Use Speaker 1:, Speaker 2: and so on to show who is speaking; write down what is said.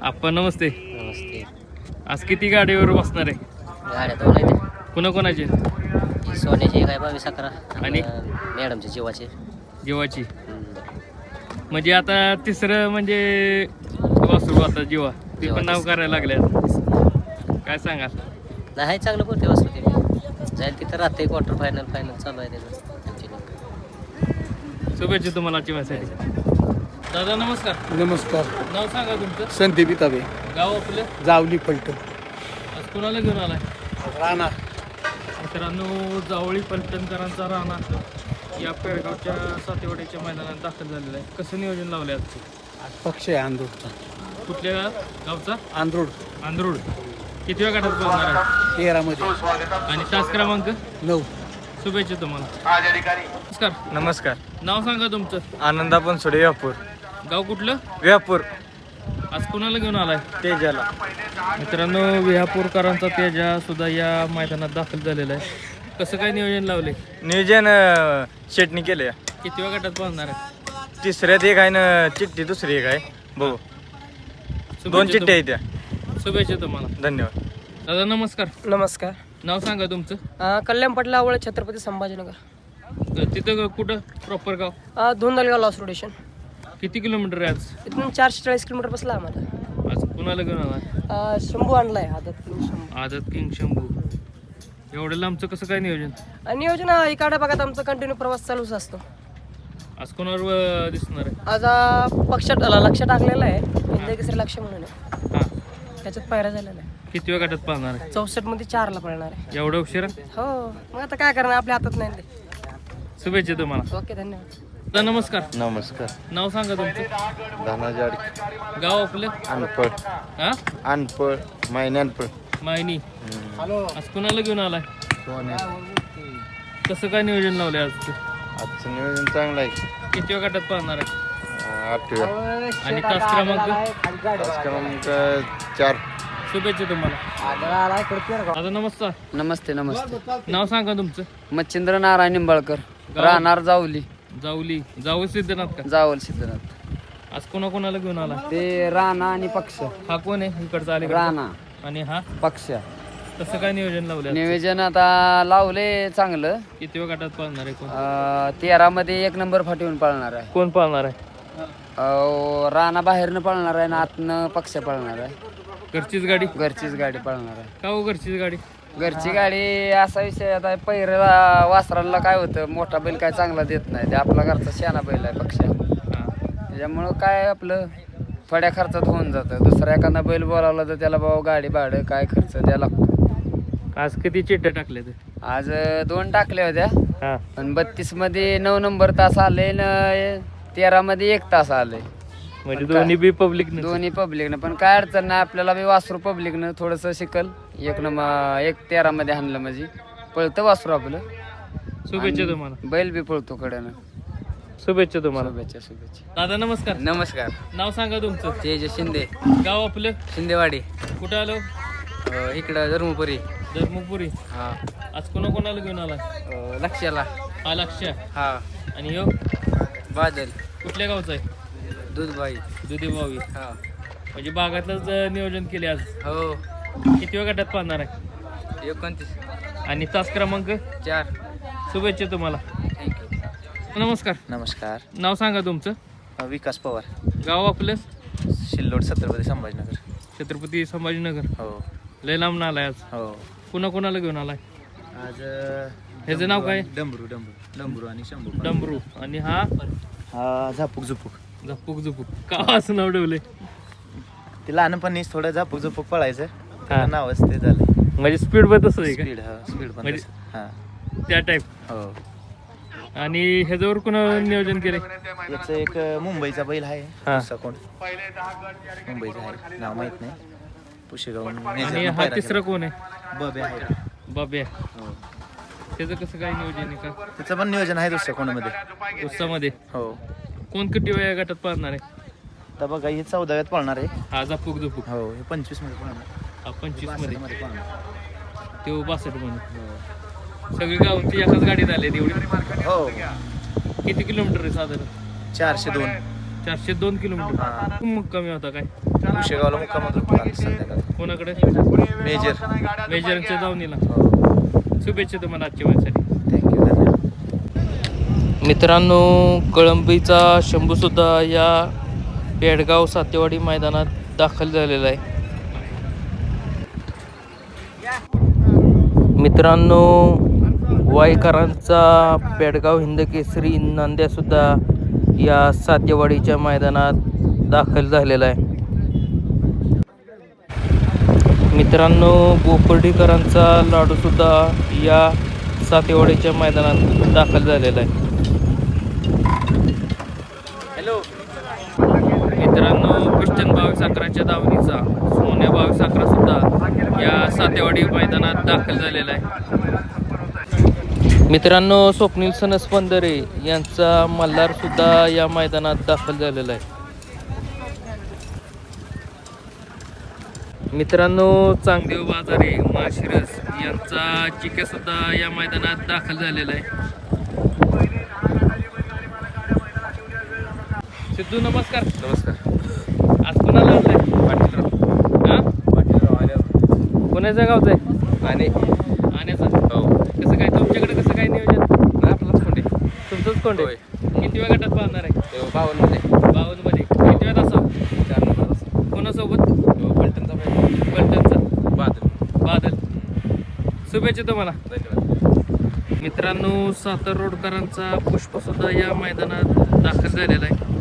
Speaker 1: आपण नमस्ते.
Speaker 2: नमस्ते.
Speaker 1: आज किती गाडीवर बसणार आहे?
Speaker 2: गाड्या दोन आहेत.
Speaker 1: कुणा कोणाची
Speaker 2: ही सोन्याची काय बावीस अकरा.
Speaker 1: आणि?
Speaker 2: मॅडमचे जीवाचे.
Speaker 1: जीवाची. म्हणजे आता तिसरं म्हणजे वासरू आता जीवा. ते
Speaker 2: जीवा
Speaker 1: पण नाव
Speaker 2: तिसरं.
Speaker 1: करायला लागले काय सांगाल?
Speaker 2: नाही चांगलं बोलते वासरू ते जाईल तिथं राहते क्वार्टर फायनल फायनल चालू आहे त्याचं.
Speaker 1: शुभेच्छा तुम्हाला जीवासाठी. दादा नमस्कार.
Speaker 3: नमस्कार.
Speaker 1: नाव सांगा तुमचं.
Speaker 3: संदीप इताबे.
Speaker 1: गाव आपलं?
Speaker 3: जावली पलटण
Speaker 1: आज कुणाला घेऊन आलाय?
Speaker 3: राणा.
Speaker 1: मित्रांनो जावळी पलटणकरांचा राणा. या पेडगावच्या सातेवाडीच्या मैदानात दाखल झालेला आहे. कसं नियोजन लावलं आजचं?
Speaker 3: पक्ष आहे आंध्रोडचा
Speaker 1: कुठल्या गावचा?
Speaker 3: आंध्रोड
Speaker 1: आंध्रोड किती वेळ गाठात बोलणार आहे?
Speaker 3: तेरामध्ये.
Speaker 1: आणि तास क्रमांक?
Speaker 3: नऊ.
Speaker 1: शुभेच्छा तुम्हाला. नमस्कार.
Speaker 4: नमस्कार.
Speaker 1: नाव सांगा तुमचं.
Speaker 4: आनंदा बनसोडे व्यापूर
Speaker 1: गाव कुठलं?
Speaker 4: व्यापूर
Speaker 1: आज कुणाला घेऊन आलाय?
Speaker 4: तेजाला.
Speaker 1: मित्रांनो विहापूरकरांचा तेजा सुद्धा या मैदानात दाखल झालेला आहे. कसं काय नियोजन लावले
Speaker 4: नियोजन शेटणी केले
Speaker 1: किती वेळ गटात पाहणार आहे?
Speaker 4: तिसऱ्यात एक आहे ना चिठ्ठी दुसरी एक आहे. भाऊ दोन
Speaker 1: शुभेच्छा
Speaker 4: चिठ्ठ्या आहेत त्या
Speaker 1: तुम- शुभेच्छा तुम्हाला.
Speaker 4: धन्यवाद.
Speaker 1: दादा नमस्कार.
Speaker 5: नमस्कार.
Speaker 1: नाव सांगा तुमचं.
Speaker 5: अ, कल्याण पटला आवळ छत्रपती संभाजीनगर.
Speaker 1: तर तिथं कुठं? प्रॉपर गाव?
Speaker 5: अ, धोंदलगाव लॉस रोडेशन
Speaker 1: किती किलोमीटर आहे आज?
Speaker 5: इथून चारशे चाळीस किलोमीटर बसला आम्हाला.
Speaker 1: आज कुणाला घेऊन आलाय
Speaker 5: अ, शंभू आणलाय आदत किंग शंभू.
Speaker 1: आझाद किंग शंभू. एवढं लांबचं कसं काय नियोजन?
Speaker 5: आणि नियोजन अ, इकडे भागात आमचा कंटिन्यू प्रवास चालूच असतो.
Speaker 1: आज कोणावर अं, दिसणार आहे?
Speaker 5: आज पक्षात लक्ष टाकलेलं आहे. इंडिया केसरी लक्ष म्हणून आहे.
Speaker 1: हां.
Speaker 5: त्याच्यात पायऱ्या झालेला आहे
Speaker 1: किती वेळ गटात पाहणार आहे?
Speaker 5: चौसष्टमध्ये चारला पळणार आहे.
Speaker 1: एवढं उशिरा?
Speaker 5: हो. मग आता काय करणार? आपल्या हातात नाही ते.
Speaker 1: शुभेच्छा तुम्हाला.
Speaker 5: ओके धन्यवाद.
Speaker 1: दादा नमस्कार.
Speaker 4: नमस्कार.
Speaker 1: नाव सांगा तुमचं.
Speaker 4: धनाजाड.
Speaker 1: गाव आपलं?
Speaker 4: अनपळ
Speaker 1: हा?
Speaker 4: अनपळ मायन्यानपळ
Speaker 1: मायनी. आज कुणाला घेऊन आलाय? कसं काय नियोजन लावले आज
Speaker 4: आजचं नियोजन चांगलं आहे.
Speaker 1: किती वेळ गटात पाहणार आहे?
Speaker 4: आठव्या.
Speaker 1: आणि तास क्रमांक?
Speaker 4: क्रमांक चार.
Speaker 1: शुभेच्छा तुम्हाला. दादा नमस्कार.
Speaker 6: नमस्ते नमस्ते.
Speaker 1: नाव सांगा तुमचं.
Speaker 6: मच्छिंद्र नारायण निंबाळकर.
Speaker 1: गाव?
Speaker 6: राहणार जावली.
Speaker 1: जाऊली जाऊ सिद्धनाथ का?
Speaker 6: जावल सिद्धनाथ.
Speaker 1: आज कोणा कोणाला घेऊन आला?
Speaker 6: ते राणा आणि पक्ष.
Speaker 1: हा कोण आहे इकडचा आले
Speaker 6: राणा.
Speaker 1: आणि हा?
Speaker 6: पक्ष.
Speaker 1: कसं काय नियोजन लावलं
Speaker 6: नियोजन आता लावले चांगलं.
Speaker 1: किती वेळ गटात पाहणार आहे कोण?
Speaker 6: अं, तेरामध्ये एक नंबर फाटीवून पळणार आहे.
Speaker 1: कोण पाहणार आहे?
Speaker 6: अं, राणा बाहेरनं पळणार आहे आणि आतनं पक्ष पळणार आहे.
Speaker 1: घरचीच गाडी?
Speaker 6: घरचीच गाडी पळणार आहे.
Speaker 1: का हो घरचीच गाडी?
Speaker 6: घरची गाडी असा विषय आता पहिऱ्याला वासराला काय होतं मोठा बैल काय चांगला देत नाही ते आपला घरचा शेणा बैल आहे पक्ष. त्याच्यामुळं काय आपलं थोड्या खर्चात होऊन जातं. दुसरा एखादा बैल बोलावला तर त्याला भाऊ गाडी भाडं काय खर्च द्यायला लागतो.
Speaker 1: आज किती चिट्टे टाकले ते?
Speaker 6: आज दोन टाकल्या होत्या.
Speaker 1: हा.
Speaker 6: पण बत्तीसमध्ये नऊ नंबर तास आले न तेरा मध्ये एक तास आले
Speaker 1: म्हणजे दोन्ही बी पब्लिक
Speaker 6: दोन्ही पब्लिकनं पण काय अडचण नाही आपल्याला बी वासरू पब्लिकनं थोडंसं शिकल. एक नंबर एक तेरा मध्ये हाणलं म्हणजे. पळतं वासरू आपलं.
Speaker 1: शुभेच्छा तुम्हाला.
Speaker 6: बैल बी पळतो कडेनं
Speaker 1: शुभेच्छा तुम्हाला.
Speaker 6: शुभेच्छा शुभेच्छा.
Speaker 1: दादा नमस्कार.
Speaker 6: नमस्कार.
Speaker 1: नाव सांगा तुमचं.
Speaker 6: तेज शिंदे.
Speaker 1: गाव आपलं?
Speaker 6: शिंदेवाडी.
Speaker 1: कुठं आलो?
Speaker 6: इकडं धर्मपुरी.
Speaker 1: धर्मपुरी.
Speaker 6: हा.
Speaker 1: आज कोणा कोणाला घेऊन आला
Speaker 6: लक्षाला
Speaker 1: हा लक्ष
Speaker 6: हा.
Speaker 1: आणि हो
Speaker 6: बादल.
Speaker 1: कुठल्या गावचा आहे?
Speaker 6: दूधबाई.
Speaker 1: दुधी भावी
Speaker 6: हा.
Speaker 1: म्हणजे बागातलंच अं, नियोजन केले आज?
Speaker 6: हो.
Speaker 1: किती वेळ गटात पाहणार आहे?
Speaker 6: एकोणतीस.
Speaker 1: आणि तास क्रमांक?
Speaker 6: चार.
Speaker 1: शुभेच्छा तुम्हाला.
Speaker 6: थँक्यू
Speaker 1: नमस्कार.
Speaker 4: नमस्कार.
Speaker 1: नाव सांगा तुमचं.
Speaker 4: विकास पवार.
Speaker 1: गाव आपलं?
Speaker 4: शिल्लोड छत्रपती संभाजीनगर.
Speaker 1: छत्रपती संभाजीनगर.
Speaker 4: हो.
Speaker 1: लय लांब आलाय आज?
Speaker 4: हो.
Speaker 1: कुणा कोणाला घेऊन आलाय?
Speaker 4: आज
Speaker 1: ह्याचं नाव काय?
Speaker 4: डंबरू डंबरू डंबरू आणि शंभू.
Speaker 1: डमरू. आणि हा?
Speaker 4: हा झापूक झुपूक.
Speaker 1: झपुक झुपुक का असं नाव ठेवलंय.
Speaker 4: ते लहानपणीच थोडं झापूक झुपूक पळायचं. त्याला नावच ते झालं
Speaker 1: म्हणजे स्पीड पण तसं आहे
Speaker 4: स्पीड हा स्पीड पण
Speaker 1: म्हणजे-
Speaker 4: तसं. हा.
Speaker 1: त्या टाईप
Speaker 4: हो.
Speaker 1: आणि ह्याच्यावर कुणा नियोजन केलंय?
Speaker 4: याचं एक मुंबईचा बैल आहे
Speaker 1: हा.
Speaker 4: दुसरा कोण. मुंबईचा आहे नाव माहीत नाही. पुशेगावून
Speaker 1: आणि हा तिसरा कोण आहे?
Speaker 4: बबे आहे.
Speaker 1: बाब्या
Speaker 4: हो.
Speaker 1: त्याचं कसं काय नियोजन आहे का?
Speaker 4: त्याचं पण नियोजन आहे दुसऱ्या कोणामध्ये.
Speaker 1: उत्सामध्ये
Speaker 4: हो.
Speaker 1: कोण किती वेळा गटात पाहणार आहे?
Speaker 4: तर बघा हे चौदाव्यात पळणार आहे.
Speaker 1: हा झुपुक
Speaker 4: हो हे पंचवीसमध्ये पळणार.
Speaker 1: हा पंचवीसमध्ये. मध्ये
Speaker 4: पळणार.
Speaker 1: ते बासष्टमध्ये सगळी गाव ती एकाच गाडीत आले तेवढी
Speaker 4: हो.
Speaker 1: किती किलोमीटर आहे साधारण?
Speaker 4: चारशे दोन.
Speaker 1: चारशे दोन किलोमीटर. मुक्कामी होता काय?
Speaker 4: पुशेगावला मुक्काम होतो काल संध्याकाळी.
Speaker 1: कोणाकडे?
Speaker 4: मेजर.
Speaker 1: मेजरच्या जाऊनीला
Speaker 4: हो.
Speaker 1: शुभेच्छा तुम्हाला आजच्या वेळेसाठी. मित्रांनो कळंबीचा शंभूसुद्धा या पेडगाव सातेवाडी मैदानात दाखल झालेला आहे. मित्रांनो वाईकरांचा पेडगाव हिंदकेसरी नांद्यासुद्धा या सातेवाडीच्या मैदानात दाखल झालेला आहे. मित्रांनो बोपर्डीकरांचा लाडूसुद्धा या सातेवाडीच्या मैदानात दाखल झालेला आहे. हॅलो. मित्रांनो क्रिश्चन बावीस अकराच्या दावणीचा सोन्या बावीस अकरा सुद्धा या सातेवाडी मैदानात दाखल झालेला आहे. मित्रांनो स्वप्नील सनस्पंदरे यांचा मल्हार सुद्धा या मैदानात दाखल झालेला आहे. मित्रांनो चांगदेव बाजारे माशिरस यांचा चिक्या सुद्धा या मैदानात दाखल झालेला आहे. सिद्धू नमस्कार.
Speaker 4: नमस्कार.
Speaker 1: आज कोणाला आणलाय?
Speaker 4: पाटीलराव.
Speaker 1: हा?
Speaker 4: पाटीलराव आल्यावर
Speaker 1: कोणाच्या गावचं आहे?
Speaker 4: आणि?
Speaker 1: आण्याचा.
Speaker 4: हो.
Speaker 1: कसं काय तुमच्याकडे कसं काय नियोजन?
Speaker 4: नाही आपलाच कोंडे.
Speaker 1: तुमचंच कोण
Speaker 4: होय.
Speaker 1: किती वेळ गटात पाहणार आहे?
Speaker 4: तो बावनमध्ये
Speaker 1: बावन्नमध्ये किती वेळात असावं
Speaker 4: चार नंबर
Speaker 1: कोणासोबत?
Speaker 4: तो पलटणचा पाहिजे
Speaker 1: पलटणचा
Speaker 4: बादल.
Speaker 1: बादल. शुभेच्छा तुम्हाला.
Speaker 4: धन्यवाद.
Speaker 1: मित्रांनो सातार रोडकरांचा पुष्प सुद्धा या मैदानात दाखल झालेला आहे.